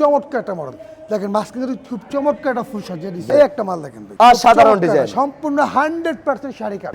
চমৎকার একটা মডেল। দেখেন কিন্তু খুব চমৎকার একটা ফুল সাজিয়ে দিচ্ছে এই একটা মাল দেখেন আর সাধারণ ডিজাইন। সম্পূর্ণ হান্ড্রেড পার্সেন্ট শাড়ি কাট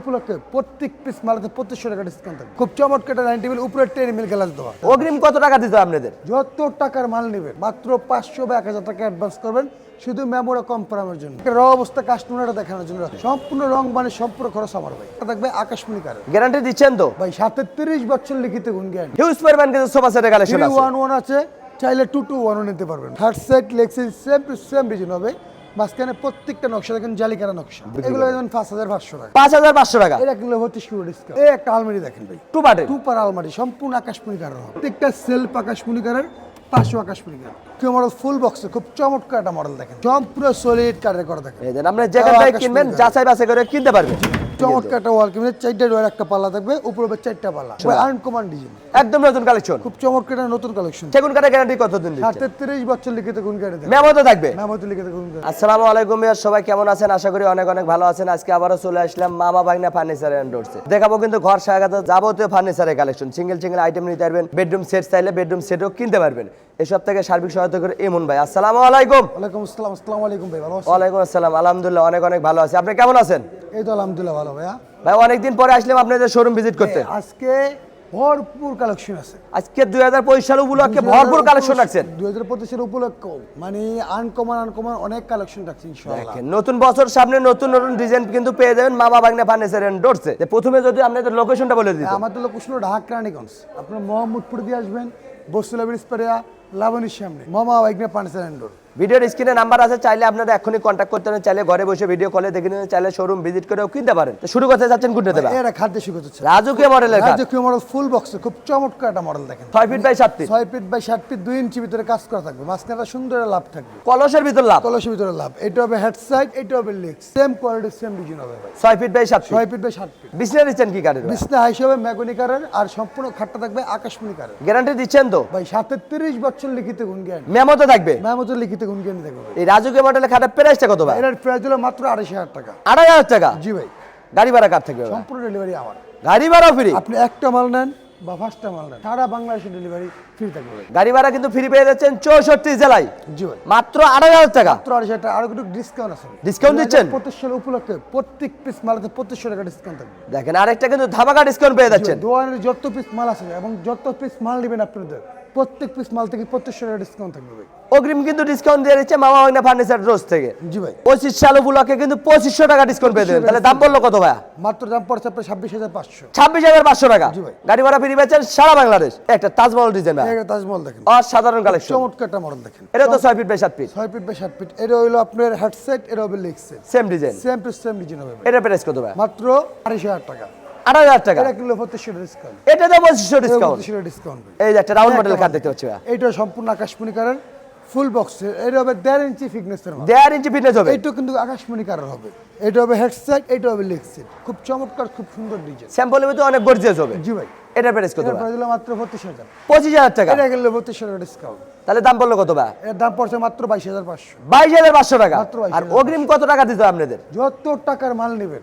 উপলক্ষে প্রত্যেক পিস মালাতে পঁচিশশো টাকা ডিসকাউন্ট থাকবে। খুব চমৎকার একটা নাইনটি মিল উপরে টেন মিল গ্লাস দেওয়া। অগ্রিম কত টাকা দিতে আপনাদের? যত টাকার মাল নেবেন মাত্র পাঁচশো বা এক হাজার টাকা অ্যাডভান্স করবেন। শুধু মেমোরা কম করানোর জন্য। র অবস্থা কাস্টমারটা দেখানোর জন্য। সম্পূর্ণ রং মানে সম্পূর্ণ খরচ আমার ভাই। থাকবে আকাশমণি কারের গ্যারান্টি দিচ্ছেন তো? ভাই সাথে তিরিশ বছর লিখিত গুণ হিউজ পরিমাণ কিন্তু সোফা সেটের কালেকশন আছে। ওয়ান ওয়ান আছে। চাইলে টু টু ওয়ানও নিতে পারবেন। থার্ড সেট লেক্সিস সেম টু সেম ডিজাইন হবে। মাঝখানে প্রত্যেকটা নকশা দেখেন জালিকারা নকশা। এগুলো যেমন পাঁচ হাজার পাঁচশো টাকা। পাঁচ হাজার পাঁচশো টাকা? এটা কিলো বত্রিশ কিলো ডিসকাউন্ট এই একটা আলমারি দেখেন ভাই। টু পার্টের টু পার আলমারি সম্পূর্ণ আকাশমণি হবে। প্রত্যেকটা সেলফ আকাশমণি কালার পাঁচশো আকাশমণি কেউ মডেল ফুল বক্সে খুব চমৎকার একটা মডেল দেখেন। সম্পূর্ণ সলিড কালার করা দেখেন। দেন যেখান থেকে কিনবেন যাচাই বাছাই করে কিনতে পারবেন। চমৎকার একটা ওয়াল চারটা একটা পাল্লা থাকবে উপরে চারটা পাল্লা। আনকমান ডিজাইন একদম নতুন কালেকশন খুব চমৎকার একটা নতুন কালেকশন সেগুন কাঠের গ্যারান্টি কত দিন দিচ্ছে বছর লিখিত গুণ মেমো তো থাকবে? লিখিত গুণ কেটে আসসালামু আলাইকুম ইয়ার সবাই কেমন আছেন? আশা করি অনেক অনেক ভালো আছেন। আজকে আবারও চলে আসলাম মামা ভাগনা ফার্নিচার এন্ড ডোরসে দেখাবো কিন্তু ঘর সাজাতে যাবতীয় ফার্নিচারের কালেকশন সিঙ্গেল সিঙ্গেল আইটেম নিতে পারবেন বেডরুম সেট চাইলে বেডরুম সেটও কিনতে পারবেন। এসব থেকে সার্বিক সহায়তা করে এমন ভাই। আসসালামু আলাইকুম। ওয়ালাইকুম আসসালাম আসসালামু আলাইকুম ভাই ভালো আছেন? ওয়ালাইকুম আসসালাম। আলহামদুলিল্লাহ অনেক অনেক ভালো আছি। আপনি কেমন আছেন? এই তো আলহামদুলিল্লাহ ভালো ভাইয়া। ভাই অনেকদিন পরে আসলাম আপনাদের শোরুম ভিজিট করতে। আজকে ভরপুর কালেকশন আছে। আজকে দুই হাজার পঁচিশ সাল উপলক্ষে ভরপুর কালেকশন রাখছেন। দুই হাজার পঁচিশের উপলক্ষ মানে আনকমন আনকমন অনেক কালেকশন রাখছি ইনশাআল্লাহ। দেখেন, নতুন বছর সামনে নতুন নতুন ডিজাইন কিন্তু পেয়ে যাবেন মামা বাগনা ফার্নিচার এন্ড ডোরসে প্রথমে যদি আপনাদের লোকেশনটা বলে দিতে আমার তো লোকেশন ঢাকা রানীগঞ্জ। আপনার মোহাম্মদপুর দিয়ে আসবেন বসুলা ব্রিজ পেরিয়া লাবণীর সামনে মামা বাইকনা পানিসার এন্ডোর ভিডিওর স্ক্রিনে নাম্বার আছে চাইলে আপনারা এখনই কন্ট্যাক্ট করতে পারেন চাইলে ঘরে বসে ভিডিও কলে দেখে নিতে চাইলে শোরুম ভিজিট করেও কিনতে পারেন। তো শুরু করতে যাচ্ছেন কোনটা দেবা? এরা খাদ্য শিখতে হচ্ছে রাজুকে মডেলের কাজ রাজকীয় মডেল ফুল বক্সে খুব চমৎকার একটা মডেল দেখেন। ছয় ফিট বাই সাত ফিট ছয় ফিট বাই ষাট ফিট দুই ইঞ্চি ভিতরে কাজ করা থাকবে। মাঝখানে সুন্দর লাভ থাকবে। কলসের ভিতর লাভ। কলসের ভিতরে লাভ। এটা হবে হেড সাইড এটা হবে leg same quality same design হবে ভাই। ছয় ফিট বাই সাত ফিট ছয় ফিট বাই ষাট ফিট বিছনা দিচ্ছেন কি কাঠের? বিছনা হিসেবে ম্যাগনি কারের আর সম্পূর্ণ খাটটা থাকবে আকাশমণি কারের গ্যারান্টি দিচ্ছেন তো? ভাই সাথে তিরিশ লিখিত গুণ জ্ঞান? মেমো তো থাকবে লিখিত গুণ জ্ঞান থাকবে এই রাজুকে প্রাইসটা কত ভাই? এটার প্রাইস হলো মাত্র আড়াইশো হাজার টাকা। আড়াই হাজার টাকা? জি ভাই। গাড়ি ভাড়া কার থাকবে সম্পূর্ণ ডেলিভারি আমার। গাড়ি ভাড়াও ফ্রি আপনি একটা মাল নেন বা পাঁচটা মাল নেন সারা বাংলাদেশে ডেলিভারি ফ্রি থাকবে গাড়ি ভাড়া কিন্তু ফ্রি পেয়ে যাচ্ছেন চৌষট্টি জেলায়। জি ভাই। মাত্র আড়াই হাজার টাকা? মাত্র আড়াইশো টাকা। আরও একটু ডিসকাউন্ট আছে Discount দিচ্ছেন? পঁচিশ সাল উপলক্ষে প্রত্যেক পিস মালাতে পঁচিশশো টাকা ডিসকাউন্ট থাকবে। দেখেন আরেকটা কিন্তু ধামাকা ডিসকাউন্ট পেয়ে যাচ্ছেন। দোকানের যত পিস মাল আছে এবং যত পিস মাল নেবেন আপনাদের প্রত্যেক পিস মাল থেকে পঁচিশশো টাকা ডিসকাউন্ট থাকবে ভাই। অগ্রিম কিন্তু ডিসকাউন্ট দিয়ে দিচ্ছে মামা বাগনা ফার্নিচার রোজ থেকে। জি ভাই। পঁচিশ সাল উপলক্ষে কিন্তু পঁচিশশো টাকা ডিসকাউন্ট পেয়ে দেবেন। তাহলে দাম বলল কত ভাইয়া? মাত্র দাম পড়ছে আপনার ছাব্বিশ হাজার পাঁচশো। ছাব্বিশ হাজার পাঁচশো টাকা। জি ভাই। গাড়ি ভাড়া ফ্রি পেয়েছেন সারা বাংলাদেশ। একটা তাজমহল ডিজাইন একটা তাজমহল দেখেন। অসাধারণ কালেকশন একটা মডেল দেখেন। এটা তো ছয় ফিট বাই সাত ফিট ছয় ফিট বাই সাত ফিট এটা হইল আপনার হেডসেট এটা হবে leg set same design same to same design হবে ভাই। এটা প্রাইস কত ভাই? মাত্র আড়াইশো হাজার টাকা। হাজার টাকা। এটা কিলো পঁচিশশো ডিসকাউন্ট এটা তো পঁচিশশো ডিসকাউন্ট ডিসকাউন্ট এই যে একটা রাউন্ড মডেল কার দেখতে পাচ্ছি ভাইয়া সম্পূর্ণ আকাশমণি কালার ফুল বক্স এটা হবে দেড় ইঞ্চি ফিটনেস দেড় ইঞ্চি ফিটনেস হবে। এইটা কিন্তু আকাশমণি কালার হবে। এটা হবে হেডসেট এটা হবে লেগ সেট খুব চমৎকার খুব সুন্দর ডিজাইন স্যাম্পলের ভিতরে অনেক গর্জিয়াস হবে। জি ভাই। এটা প্রাইস কত এর ভাই? মাত্র বত্রিশ হাজার পঁচিশ হাজার টাকা। এটা গেলে বত্রিশশো ডিসকাউন্ট তাহলে দাম বলল কত এর দাম পড়ছে মাত্র বাইশ হাজার পাঁচশো। বাইশ হাজার পাঁচশো টাকা। আর অগ্রিম কত টাকা দিতে হবে আপনাদের? যত টাকার মাল নেবেন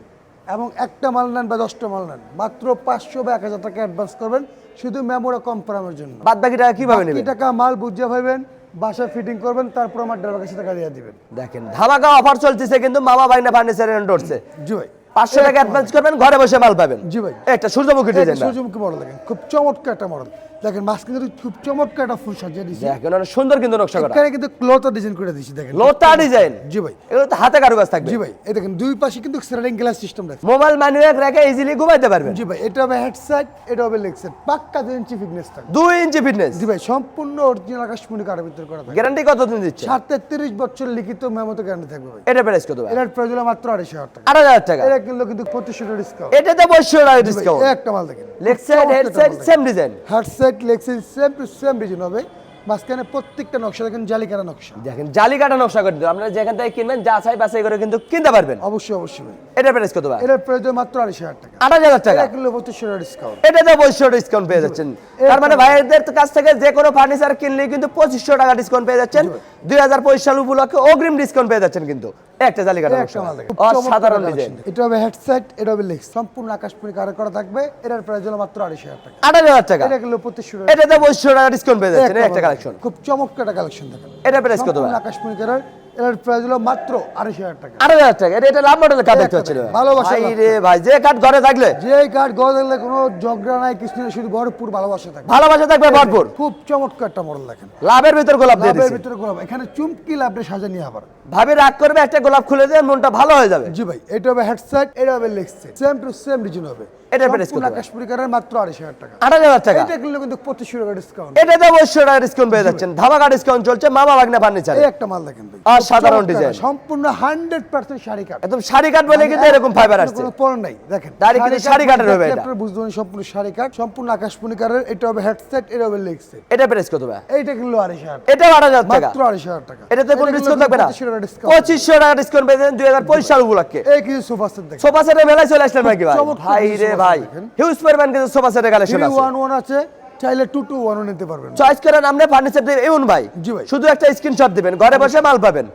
এবং একটা মাল নেন বা দশটা মাল নেন মাত্র পাঁচশো বা এক হাজার টাকা অ্যাডভান্স করবেন শুধু মেমোরা কম করানোর জন্য। বাদ বাকি টাকা কীভাবে নেবেন? টাকা মাল বুঝিয়ে ভাবেন বাসায় ফিটিং করবেন তারপর আমার ড্রাইভার কাছে টাকা দিয়ে দিবেন। দেখেন ধামাকা অফার চলতেছে কিন্তু মামা বাইনা ফার্নিচার এন্ডোরসে জি ভাই। পাঁচশো টাকা অ্যাডভান্স করবেন ঘরে বসে মাল পাবেন। জি ভাই। একটা সূর্যমুখী ডিজাইন সূর্যমুখী মডেল দেখেন খুব চমৎকার একটা মডেল দেখেন মাঝখানে কিন্তু খুব চমৎকার একটা ফুল সাজিয়ে দিয়েছি। দেখেন অনেক সুন্দর কিন্তু নকশা করা। এখানে কিন্তু ক্লথ ডিজাইন করে দিয়েছি দেখেন। লোটা ডিজাইন জি ভাই। এগুলো তো হাতে কারুকাজ থাকবে। জি ভাই এই দেখেন দুই পাশে কিন্তু স্লাইডিং গ্লাস সিস্টেম রাখছে মোবাইল ম্যানুয়াল রেখে ইজিলি ঘুমাইতে পারবেন। জি ভাই এটা হবে হেডসেট এটা হবে লেগ সেট পাক্কা দুই ইঞ্চি ফিটনেস থাকবে। দুই ইঞ্চি ফিটনেস জি ভাই সম্পূর্ণ অরিজিনাল আকাশমণি কারের ভিতরে করা থাকবে। গ্যারান্টি কত দিন দিচ্ছে? সাথে তিরিশ বছর লিখিত মেমোতে গ্যারান্টি থাকবে ভাই। এটা প্রাইস কত ভাই? এটার প্রাইস হলো মাত্র আড়াইশো হাজার টাকা। আড়াই হাজার টাকা? এটা কিনলো কিন্তু পঁচিশশো টাকা ডিসকাউন্ট এটাতে বসে টাকা ডিসকাউন্ট একটা মাল দেখেন। Leg side head same design head set leg side same to same design হবে। মাঝখানে প্রত্যেকটা নকশা দেখেন জালিকারা নকশা। দেখেন জালি কাটা নকশা করে দিও আপনারা যেখান থেকে কিনবেন যা চাই বাছাই করে কিন্তু কিনতে পারবেন। অবশ্যই অবশ্যই ভাই। এটা প্রাইস কত ভাই? এটার প্রাইস মাত্র আড়াইশো হাজার টাকা। আঠাশ হাজার টাকা? এটা কিনলো পঁচিশশো টাকা ডিসকাউন্ট এটাতে পঁচিশশো ডিসকাউন্ট পেয়ে যাচ্ছেন। তার মানে ভাইদের কাছ থেকে যে কোনো ফার্নিচার কিনলে কিন্তু পঁচিশশো টাকা ডিসকাউন্ট পেয়ে যাচ্ছেন। দুই হাজার পঁচিশ সাল উপলক্ষে অগ্রিম ডিসকাউন্ট পেয়ে যাচ্ছেন কিন্তু। একটা জালি কাটা অসাধারণ ডিজাইন এটা হবে হেডসেট এটা হবে লেগ সম্পূর্ণ আকাশমণি কার করা থাকবে। এটার প্রাইস হলো মাত্র আড়াইশো হাজার টাকা। আঠারো হাজার টাকা। এটা কিলো পঁচিশশো এটা এটাতে পঁচিশশো টাকা ডিসকাউন্ট পেয়ে যাচ্ছেন। একটা কালেকশন খুব চমৎকার একটা কালেকশন দেখেন এটা প্রাইস কত সম্পূর্ণ ভাই? এটার প্রাইস হলো মাত্র আড়াইশো হাজার টাকা। আঠারো হাজার টাকা। এটা এটা লাভ মডেলের কাঠ দেখতে ভালোবাসা ভাই রে ভাই যে কাঠ ঘরে থাকলে। যে কার্ড গড় দেখলে কোনো ঝগড়া নাই নেই শুধু ভরপুর ভালোবাসা থাকে ভালোবাসা থাকবে ভরপুর। খুব চমৎকার একটা মডেল দেখেন। লাভের ভিতর গোলাপ দিয়ে লাভের ভিতরে গোলাপ। এখানে চুমকি লাভটা সাজা নিয়ে আবার। ভাবি রাগ করবে একটা গোলাপ খুলে দিয়ে মনটা ভালো হয়ে যাবে। জি ভাই এটা হবে হেডসেট এটা হবে leg set same to same design হবে। এটা price কত সম্পূর্ণ ভাই? মাত্র আড়াইশো হাজার টাকা। আঠারো হাজার টাকা। এটা কিনলে কিন্তু পঁচিশশো টাকা ডিসকাউন্ট এটাতে অবশ্যই টাকা ডিসকাউন্ট পেয়ে যাচ্ছেন। ধামাকা ডিসকাউন্ট চলছে মামা বাগনা ফার্নিচার এই একটা মাল দেখেন ভাই। আর সাধারণ ডিজাইন। সম্পূর্ণ হান্ড্রেড পার্সেন্ট শাড়ি কাট একদম শাড়ি কাঠ বলে কিন্তু এরকম ফাইবার আসছে। কোনো পর নাই দেখেন। Direct কিন্তু শাড়ি কাটের হবে এটা। আপনারা বুঝতে সম্পূর্ণ শাড়ি কাট সম্পূর্ণ আকাশমণি কালার এটা হবে হেডসেট এটা হবে লেগ সেট এটা প্রাইস কত ভাই? এইটা কিনলো আড়াইশো হাজার টাকা। এটাও আট হাজার টাকা। মাত্র আড়াইশো হাজার টাকা। এটাতে কোনো ডিসকাউন্ট থাকবে না। 2500 টাকা ডিসকাউন্ট পেয়ে যাবেন দুই হাজার পঁচিশ সাল উপলক্ষে। এই কিছু সোফা সেট দেখেন। সোফা সেটের মেলায় চলে আসলেন ভাই? ভাই রে ভাই। হিউজ পরিমাণ সোফা সেটের কালেকশন থ্রি আছে। চাইলে টু টু ওয়ানও নিতে পারবেন। চয়েস করেন আপনি ফার্নিচার দিবেন এমন ভাই জি ভাই। শুধু একটা স্ক্রিনশট দিবেন ঘরে বসে মাল পাবেন।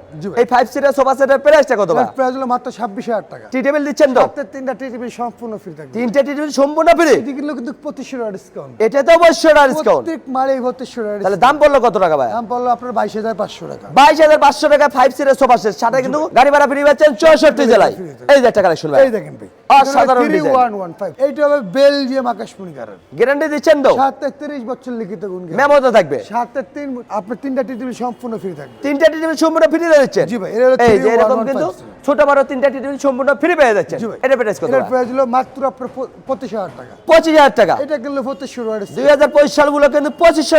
এই ফাইভ সিটার সোফা সেটের প্রাইসটা কত ভাই? প্রাইস হলো মাত্র ছাব্বিশ হাজার টাকা। টি টেবিল দিচ্ছেন তো? তিনটা টিভি সম্পূর্ণ ফ্রি থাকবে। তিনটে টি টেবিল সম্পূর্ণ ফ্রি এটি কিন্তু পঁচিশশো টাকা ডিসকাউন্ট এটা তো অবশ্যই ডিসকাউন্ট প্রত্যেক মালে বত্রিশশো টাকা তাহলে দাম পড়ল কত টাকা ভাই? দাম পড়ল আপনার বাইশ হাজার পাঁচশো টাকা। বাইশ হাজার পাঁচশো টাকা ফাইভ সিটের সোফা সেট সাথে কিন্তু গাড়ি ভাড়া ফ্রি পাচ্ছেন চৌষট্টি জেলায়। এই যে একটা কালেকশন ভাই। এই দেখেন ভাই। অসাধারণ three design। One one five এইটা হবে বেলজিয়াম আকাশমণি কালার গ্যারান্টি দিচ্ছেন তো? সাথে তিরিশ বছর লিখিত গুণ মেমো তো থাকবে। সাথে তিন আপনার তিনটা টিভি সম্পূর্ণ ফ্রি থাকবে। তিনটা টি সম্পূর্ণ ফ্রি দিচ্ছেন জি ভাই, এই যে এরকম কিন্তু ছোট বড় তিনটা টি সম্পূর্ণ ফ্রি পেয়ে যাচ্ছেন। এটা প্রাইস কত এটার প্রাইস হলো মাত্র আপনার প- পঁচিশ টাকা। টাকা। এটা কিনলে সালগুলো কিন্তু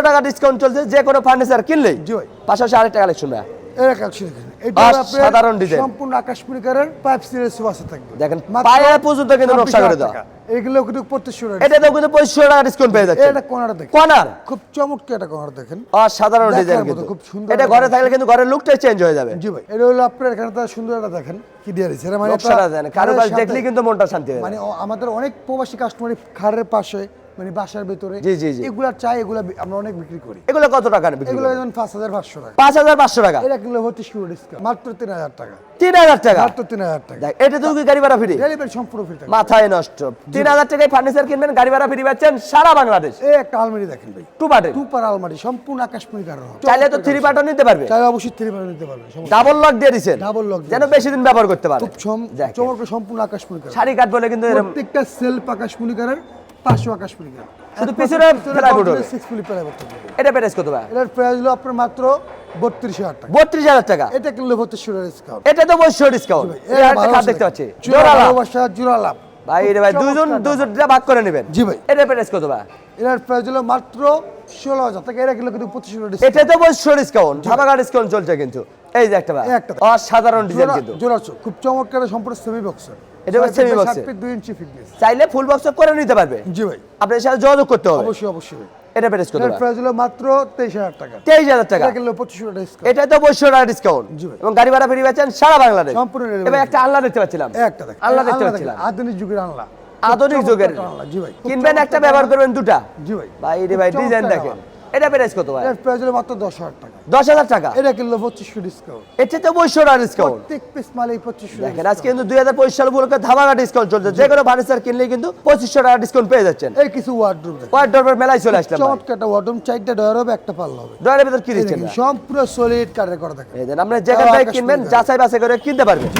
টাকা ডিসকাউন্ট চলছে যে কোনো ফার্নিচার কিনলে জি ভাই। পাশাপাশি আরেকটা কালেকশন ভাই। এর কালেকশন দেখেন এটা হলো আপনার অসাধারণ design। সম্পূর্ণ আকাশমণি কালার পাইপ সিরিজ সুবাসে থাকবে। দেখেন, মাত্র পর্যন্ত কিন্তু নকশা করে 26,000 এগুলো কিন্তু পঁচিশশো টাকা। এটা কিন্তু পঁচিশশো টাকা ডিসকাউন্ট পেয়ে যাচ্ছে। এটা কোনাটা দেখেন। কর্নার খুব চমৎকার একটা কোনার দেখেন। ডিজাইন কিন্তু। খুব সুন্দর এটা ঘরে থাকলে কিন্তু ঘরের লুকটাই চেঞ্জ হয়ে যাবে। জি ভাই এটা হলো আপনার এখানে তার সুন্দর একটা দেখেন কি দিয়ে দিচ্ছে এটা মানে নকশাটা কারও দেখলেই কিন্তু মনটা শান্তি হয়ে মানে আমাদের অনেক প্রবাসী কাস্টমার খাড়ের পাশে মানে বাসার ভিতরে জি, জি, জি। এগুলা চাই এগুলা আমরা অনেক বিক্রি করি। এগুলো কত টাকা বিক্রি এগুলো যেমন পাঁচ হাজার পাঁচশো টাকা। পাঁচ হাজার পাঁচশো টাকা? এটা কিলো বত্রিশ কিলো ডিসকাউন্ট মাত্র তিন হাজার টাকা। তিন হাজার টাকা? মাত্র তিন হাজার টাকা। দেখ এটা তো কি গাড়ি ভাড়া ফ্রি? ডেলিভারি সম্পূর্ণ ফ্রি মাথায় নষ্ট। তিন হাজার টাকায় ফার্নিচার কিনবেন গাড়ি ভাড়া ফ্রি পাচ্ছেন সারা বাংলাদেশ। এই একটা আলমারি দেখেন ভাই। টু পার্টের টু পার আলমারি সম্পূর্ণ আকাশমণি কারণ চাইলে তো থ্রি পার্টও নিতে পারবে। চাইলে অবশ্যই থ্রি পার নিতে সমস্যা ডাবল লক দিয়ে lock দিয়ে যেন বেশি দিন ব্যবহার করতে পারে। খুব চম- দেখেন। সম্পূর্ণ আকাশমণি কারণ শাড়ি কাট বলে কিন্তু প্রত্যেকটা সেলফ আকাশমণি কারণ পাঁচশো আকাশমণি কারণ শুধু পিছনে হবে। মিলি এটা প্রাইস কত ভাই? এটার প্রাইস হলো আপনার মাত্র বত্রিশ হাজার টাকা। বত্রিশ হাজার টাকা। এটা ডিসকাউন্ট এটা তো অবশ্যই ডিসকাউন্ট একটা খাট দেখতে পাচ্ছি। ভাই রে ভাই দুজন দুজনটা ভাগ করে নেবেন। জি ভাই। এটা প্রাইস কত ভাই? এটার প্রাইস হলো মাত্র ষোলো হাজার টাকা। এটা কিন্তু এটা তো ডিসকাউন্ট ডিসকাউন্ট চলছে কিন্তু। এই যে একটা ভাই একটা। অসাধারণ ডিজাইন কিন্তু। জোড়া খুব চমৎকার সম্পূর্ণ সেমি বক্সের এটা হচ্ছে box এর। দুই ইঞ্চি ফিটনেস চাইলে ফুল বক্স করে নিতে পারবে। জি ভাই। আপনার সাথে যোগাযোগ করতে হবে। অবশ্যই অবশ্যই এটা প্রাইস কত প্রাইস হলো মাত্র তেইশ হাজার টাকা। তেইশ হাজার টাকা। এটা কিনলে পঁচিশশো টাকা ডিসকাউন্ট এটা তো অবশ্যই টাকা ডিসকাউন্ট। এবং গাড়ি ভাড়া ফ্রি সারা বাংলাদেশ। সম্পূর্ণ। এবার একটা আল্লাহ দেখতে পাচ্ছিলাম। একটা আল্লাহ দেখতে পাচ্ছিলাম। আধুনিক যুগের আনলা আধুনিক যুগের। আনলা, জি ভাই। কিনবেন একটা ব্যবহার করবেন দুটা। জি ভাই। ভাই রে ভাই ডিজাইন। দেখেন। এটা প্রাইস কত ভাই? প্রাইস হলো মাত্র দশ হাজার টাকা। দশ হাজার টাকা? এটা কিনলো পঁচিশশো ডিসকাউন্ট এটা তো অবশ্যই টাকা ডিসকাউন্ট প্রত্যেক পিস মালে পঁচিশশো দেখেন আজকে কিন্তু দুই হাজার পঁচিশ সাল উপলক্ষে ধামাকা ডিসকাউন্ট চলছে। যে কোনো ফার্নিচার কিনলে কিন্তু পঁচিশশো টাকা ডিসকাউন্ট পেয়ে যাচ্ছেন। এই কিছু ওয়ার্ডরুম দেখেন। মেলায় চলে আসলাম ওয়ার্ডরুম চারটা ডয়ার হবে একটা পাল্লা হবে। ডয়ারের ভিতর কি দিচ্ছেন? সম্পূর্ণ সলিড কাঠের করা এই দেন আপনি যেখান থেকে কিনবেন যাচাই বাছাই করে কিনতে পারবেন।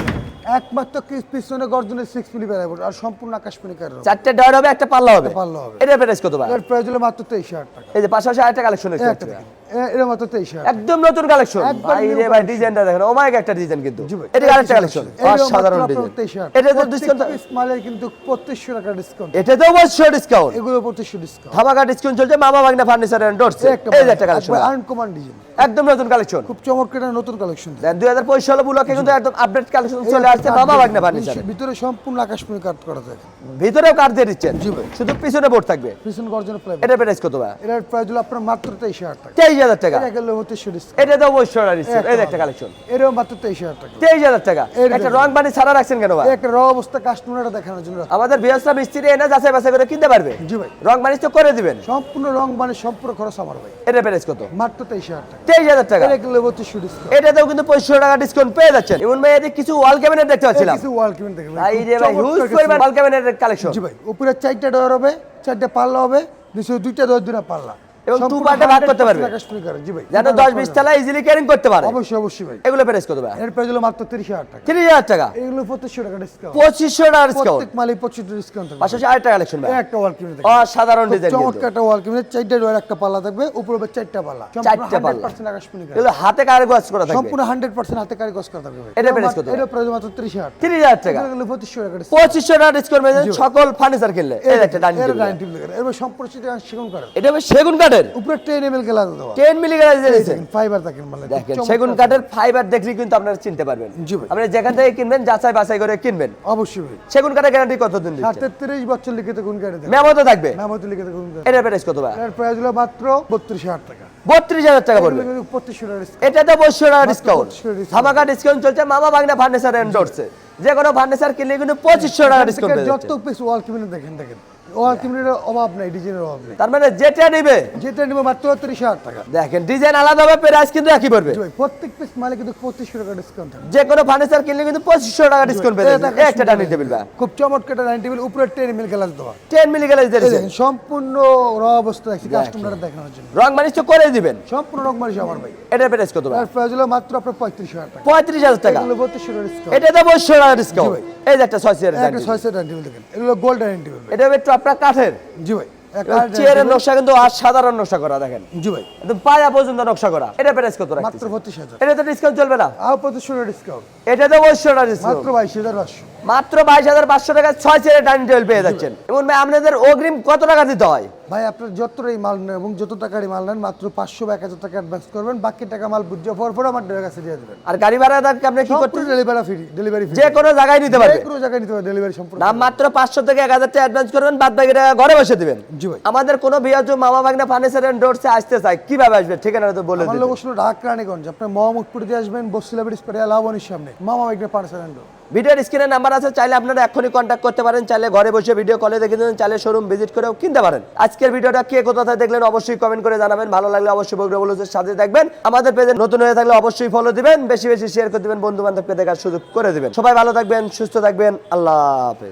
একমাত্র পিছনে গর্জনের মিলি আর সম্পূর্ণ আকাশমণি। চারটে ডয়ার হবে একটা পাল্লা হবে? পাল্লা হবে। এটা প্রাইস কত ভাই? এর প্রাইস হলো মাত্র টাকা। এই যে পাশাপাশি আরেকটা কালেকশন এই একটা দেখেন এ- এর মাত্র একদম নতুন কালেকশন ভাই রে ভাই ডিজাইনটা দেখেন। ওমাইক একটা ডিজাইন কিন্তু। এটা আরেকটা কালেকশন এরও অসাধারণ ডিজাইন এটা তো ডিসকাউন্ট কিন্তু পঁচিশশো টাকা ডিসকাউন্ট এটা তো অবশ্যই ডিসকাউন্ট এগুলো পঁচিশশো ডিসকাউন্ট ধামাকা ডিসকাউন্ট চলছে মামা বাগনা ফার্নিচার এন্ড ডোরস এই যে একটা কালেকশন আনকমন ডিজাইন একদম নতুন কালেকশন খুব চমৎকার নতুন কালেকশন দেন দুই হাজার পঁচিশ সাল কিন্তু একদম আপডেট কালেকশন চলে আসছে বাবা বাগনা ফার্নিচার ভিতরে সম্পূর্ণ আকাশমণি কাট করা থাকে। ভিতরেও কাঠ দিয়ে দিচ্ছেন? শুধু পিছনে বোর্ড থাকবে? পিছন গর্জন প্রাইভেট এটা প্রাইস কত ভাই? এটার প্রাইস হলো আপনার মাত্র তেইশ হাজার টাকা। তেইশ হাজার টাকা? এটা গেলে বত্রিশশো ডিসকাউন্ট এটা তো অবশ্যই এই একটা কালেকশন এটাও মাত্র তেইশ হাজার টাকা। তেইশ হাজার টাকা? এই একটা রং বানি ছাড়া রাখছেন কেন ভাই? একটা র অবস্থা কাস্টমারটা দেখানোর জন্য আমাদের বৃহস্পতি মিস্ত্রি এনে যাচাই বাছাই করে কিনতে পারবে? জি ভাই। রং বানিশ তো করে দিবেন। সম্পূর্ণ রং মানে সম্পূর্ণ খরচ আমার ভাই। এটা প্রাইস কত? মাত্র তেইশ হাজার টাকা। তেইশ হাজার টাকা। এটা গেলে বত্রিশশো ডিসকাউন্ট এটাতেও কিন্তু পঁচিশশো টাকা ডিসকাউন্ট পেয়ে যাচ্ছেন। এমন ভাই এদিকে কিছু ওয়াল ক্যাবিনেট দেখতে পাচ্ছিলাম। কিছু ওয়াল কিমেন্ট দেখেন ভাই রে ভাই হিউজ পরিমাণ ওয়াল ক্যাবিনেটের কালেকশন জি ভাই উপরে চারটা ডোর হবে, চারটা পাল্লা হবে নিচে দুইটা ডোর দুটা পাল্লা। এবং দু পার্টে ভাগ করতে পারবে। আকাশমণি জি ভাই যেন দশ বিশ তলা ইজিলি ক্যারিং করতে পারে। অবশ্যই অবশ্যই ভাই। এগুলো প্রাইস কত ভাই? এর প্রাইস হলো মাত্র তিরিশ হাজার টাকা। তিরিশ হাজার টাকা? এগুলো টাকা ডিসকাউন্ট টাকা ডিসকাউন্ট প্রত্যেক ডিসকাউন্ট থাকবে। পাশাপাশি আরেকটা কালেকশন ভাই। একটা ওয়াল অসাধারণ ডিজাইন চমৎকার একটা ওয়াল কিমেন্ট চারটা ডোর একটা পাল্লা থাকবে উপরে হবে চারটা পাল্লা। চারটা পাল্লা। আকাশমণি এগুলো হাতে কারে গোছ করা থাকবে। সম্পূর্ণ হান্ড্রেড পার্সেন্ট হাতে কারিগজ করা থাকবে ভাই। এটা price কত? এটা প্রাইস মাত্র তিরিশ হাজার তিরিশ হাজার টাকা। এগুলো টাকা discount। পঁচিশশো টাকা ডিসকাউন্ট সকল ফার্নিচার কিনলে। এই একটা ডাইনিং টেবিল। এবার সম্পূর্ণ সেগুন কাঠের। এটা সেগুন কাঠের। উপরে গ্লাস দেওয়া। টেন মিলি গ্লাস ফাইবার দেখেন মানে দেখেন সেগুন কাঠের ফাইবার দেখলে কিন্তু আপনারা চিনতে পারবেন। জি ভাই। আপনি যেখান থেকে কিনবেন যাচাই বাছাই করে কিনবেন। অবশ্যই ভাই। সেগুন কাঠের গ্যারান্টি কতদিন দিচ্ছে? সাথে তিরিশ বছর লিখিত গুণ কাঠে দেখেন মেমো থাকবে? মেমোতে লিখিত গুণ প্রাইস কত ভাই? এর প্রাইস হলো মাত্র বত্রিশ হাজার টাকা। বত্রিশ হাজার টাকা পড়বে। পঁচিশশো টাকা discount। এটা তো বসশো টাকা ডিসকাউন্ট ধামাকা ডিসকাউন্ট চলছে মামা বাগনা ফার্নিচার এন্ডোরসে যে কোনো ফার্নিচার কিনলে কিন্তু পঁচিশশো টাকা ডিসকাউন্ট যত পিস ওয়াল দেখেন দেখেন। ওয়াল অভাব নাই ডিজাইনের অভাব নেই। তার মানে যেটা নিবে। যেটা নিবো মাত্র তিরিশ হাজার টাকা। দেখেন ডিজাইন আলাদা হবে প্রাইস কিন্তু একই পড়বে। প্রত্যেক পিস মালে কিন্তু পঁচিশশো টাকা ডিসকাউন্ট যে কোনো ফার্নিচার কিনলে কিন্তু পঁচিশশো টাকা ডিসকাউন্ট পেয়ে এটা একটা ডাইনিং টেবিল বা। খুব চমৎকার ডাইনিং টেবিল উপরে টেন এম গ্লাস দেওয়া। টেন মিলি গ্লাস দেখেন, সম্পূর্ণ র অবস্থা আছে কাস্টমার দেখানোর জন্য। রং মানিস তো করে দিবেন। সম্পূর্ণ রকম মানুষ আমার ভাই। এটার প্রাইস কত ভাই? প্রাইস হলো মাত্র আপনার পঁয়ত্রিশ হাজার টাকা। পঁয়ত্রিশ হাজার টাকা। এগুলো বত্রিশশো টাকা ডিসকাউন্ট এটা তো টাকা ডিসকাউন্ট এই যে একটা ছয় চেয়ারের একটা ছয় সেট ডাইনিং টেবিল দেখেন। এগুলো গোল্ড ডাইনিং টেবিল এটা হবে একটু আপনার কাঠের। জি ভাই এবং চেয়ারের নকশা কিন্তু আর সাধারণ নকশা করা দেখেন। জি ভাই। একদম পায়া পর্যন্ত নকশা করা। এটা প্রাইস কত রাখছেন মাত্র বত্রিশ হাজার। এটা তো ডিসকাউন্ট চলবে না। আর পঁচিশশো টাকা ডিসকাউন্ট এটা তো বসশো টাকা ডিসকাউন্ট মাত্র বাইশ হাজার পাঁচশো। মাত্র বাইশ হাজার পাঁচশো টাকা ছয় চেয়ারের ডাইনিং টেবিল পেয়ে যাচ্ছেন। এমন ভাই আপনাদের অগ্রিম কত টাকা দিতে হয়? ভাই আপনার যতটাই মাল নেন এবং যত টাকারই মাল নেন মাত্র পাঁচশো বা এক হাজার টাকা অ্যাডভান্স করবেন। বাকি টাকা মাল বুঝে পর পর আমার কাছে দিয়ে দেবেন। আর গাড়ি ভাড়া দাম আপনি কি করতে ডেলিভারি ফ্রি ডেলিভারি ফ্রি যে কোনো জায়গায় নিতে পারবে। কোনো জায়গায় নিতে পারবে ডেলিভারি সম্পূর্ণ নাম মাত্র পাঁচশো থেকে এক হাজার টাকা অ্যাডভান্স করবেন বাদ বাকিটা ঘরে বসে দিবেন। জি ভাই। আমাদের কোনো বিয়াজ মামা বাগনা ফার্নিচার এন্ড ডোরসে আসতে চাই কীভাবে আসবে? ঠিকানা তো বলে আমার দিন। লোকেশন ঢাকা রানীগঞ্জ। আপনার মোহাম্মদপুর দিয়ে আসবেন বসিলা ব্রিজ পরে লাবণীর সামনে। মামা বাইকটা পার্সেল আনলো ভিডিওর স্ক্রিনে নাম্বার আছে, চাইলে আপনারা এখনই কন্ট্যাক্ট করতে পারেন, চাইলে ঘরে বসে ভিডিও কলে দেখে দেন চাইলে শোরুম ভিজিট করেও কিনতে পারেন। আজকের ভিডিওটা কে কোথায় দেখলেন অবশ্যই কমেন্ট করে জানাবেন, ভালো লাগলে অবশ্যই বগুড়া বলুজের সাথে দেখবেন। আমাদের পেজে নতুন হয়ে থাকলে অবশ্যই ফলো দিবেন, বেশি বেশি শেয়ার করে দিবেন বন্ধু বান্ধবকে দেখার সুযোগ করে দিবেন। সবাই ভালো থাকবেন, সুস্থ থাকবেন, আল্লাহ হাফেজ।